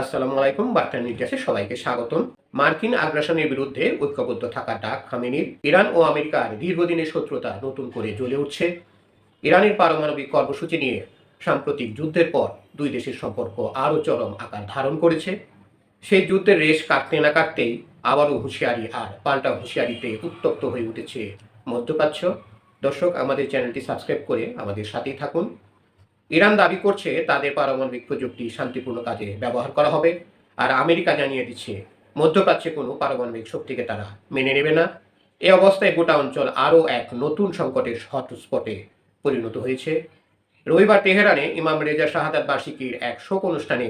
আসসালামু আলাইকুম বার্তা নির্দেশে সবাইকে স্বাগতম। মার্কিন আগ্রাসনের বিরুদ্ধে ঐক্যবদ্ধ থাকা ডাক খামেনির। ইরান ও আমেরিকার দীর্ঘদিনের শত্রুতা নতুন করে জ্বলে উঠছে। ইরানের পারমাণবিক কর্মসূচি নিয়ে সাম্প্রতিক যুদ্ধের পর দুই দেশের সম্পর্ক আরও চরম আকার ধারণ করেছে। সেই যুদ্ধের রেশ কাটতে না কাটতেই আবারও হুঁশিয়ারি আর পাল্টা হুঁশিয়ারিতে উত্তপ্ত হয়ে উঠেছে মধ্যপ্রাচ্য। দর্শক, আমাদের চ্যানেলটি সাবস্ক্রাইব করে আমাদের সাথেই থাকুন। ইরান দাবি করছে তাদের পারমাণবিক প্রযুক্তি শান্তিপূর্ণ কাজে ব্যবহার করা হবে। আর আমেরিকা জানিয়ে দিচ্ছে, মধ্যপ্রাচ্যে কোনো পারমাণবিক শক্তিকে তারা মেনে নেবে না। এ অবস্থায় গোটা অঞ্চল আরও এক নতুন সংকটের হটস্পটে পরিণত হয়েছে। রবিবার তেহরানে ইমাম রেজা শাহাদাত বার্ষিকীর এক শোক অনুষ্ঠানে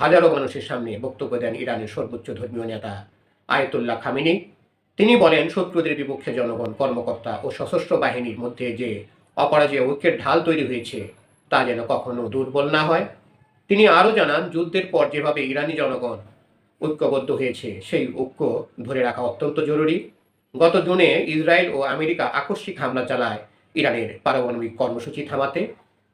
হাজারো মানুষের সামনে বক্তব্য দেন ইরানের সর্বোচ্চ ধর্মীয় নেতা আয়তুল্লাহ খামিনি। তিনি বলেন, শত্রুদের বিপক্ষে জনগণ, কর্মকর্তা ও সশস্ত্র বাহিনীর মধ্যে যে অপরাজয় ঐক্যের ঢাল তৈরি হয়েছে তা যেন কখনো দুর্বল না হয়। তিনি আরও জানান, যুদ্ধের পর যেভাবে ইরানি জনগণ ঐক্যবদ্ধ হয়েছে, সেই ঐক্য ধরে রাখা অত্যন্ত জরুরি। গত জুনে ইসরায়েল ও আমেরিকা আকস্মিক হামলা চালায় ইরানের পারমাণবিক কর্মসূচি থামাতে।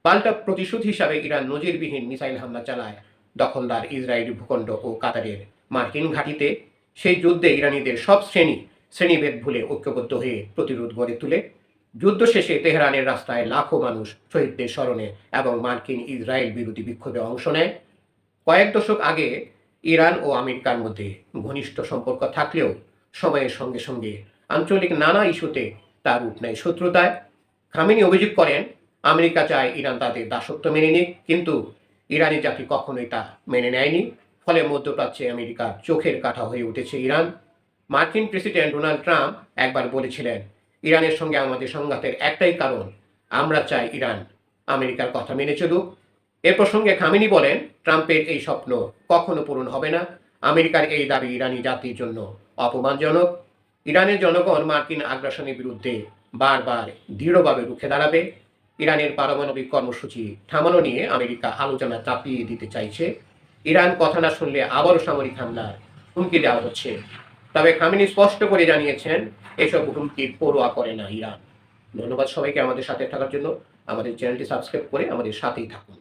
পাল্টা প্রতিশোধ হিসাবে ইরান নজিরবিহীন মিসাইল হামলা চালায় দখলদার ইসরায়েলি ভূখণ্ড ও কাতারের মার্কিন ঘাঁটিতে। সেই যুদ্ধে ইরানিদের সব শ্রেণি শ্রেণীভেদ ভুলে ঐক্যবদ্ধ হয়ে প্রতিরোধ গড়ে তুলে। যুদ্ধ শেষে তেহরানের রাস্তায় লাখো মানুষ শহীদদের স্মরণে এবং মার্কিন ইসরায়েল বিরোধী বিক্ষোভে অংশ নেয়। কয়েক দশক আগে ইরান ও আমেরিকার মধ্যে ঘনিষ্ঠ সম্পর্ক থাকলেও সময়ের সঙ্গে সঙ্গে আঞ্চলিক নানা ইস্যুতে তার রূপ নেয় শত্রুতায়। খামিনি অভিযোগ করেন, আমেরিকা চায় ইরান তাদের দাসত্ব মেনে নিক, কিন্তু ইরানি জাতি কখনোই তা মেনে নেয়নি। ফলে মধ্যপ্রাচ্যে আমেরিকার চোখের কাঠা হয়ে উঠেছে ইরান। মার্কিন প্রেসিডেন্ট ডোনাল্ড ট্রাম্প একবার বলেছিলেন ইরানের সঙ্গে আমাদের সংঘাতের একটাই কারণ, আমরা চাই ইরান আমেরিকার কথা মেনে চলুক। এ প্রসঙ্গে খামিনি বলেন, ট্রাম্পের এই স্বপ্ন কখনো পূরণ হবে না। আমেরিকার এই দাবি ইরানি জাতির জন্য অপমানজনক। ইরানের জনগণ মার্কিন আগ্রাসনের বিরুদ্ধে বারবার দৃঢ়ভাবে রুখে দাঁড়াবে। ইরানের পারমাণবিক কর্মসূচি থামানো নিয়ে আমেরিকা আলোচনা চাপিয়ে দিতে চাইছে। ইরান কথা না শুনলে আবারও সামরিক হামলার হুমকি দেওয়া হচ্ছে। তবে খামিনি স্পষ্ট করে জানিয়েছেন, এসব হুমকির পড়োয়া করে না ইরান। ধন্যবাদ সবাইকে আমাদের সাথে থাকার জন্য। আমাদের চ্যানেলটি সাবস্ক্রাইব করে আমাদের সাথেই থাকুন।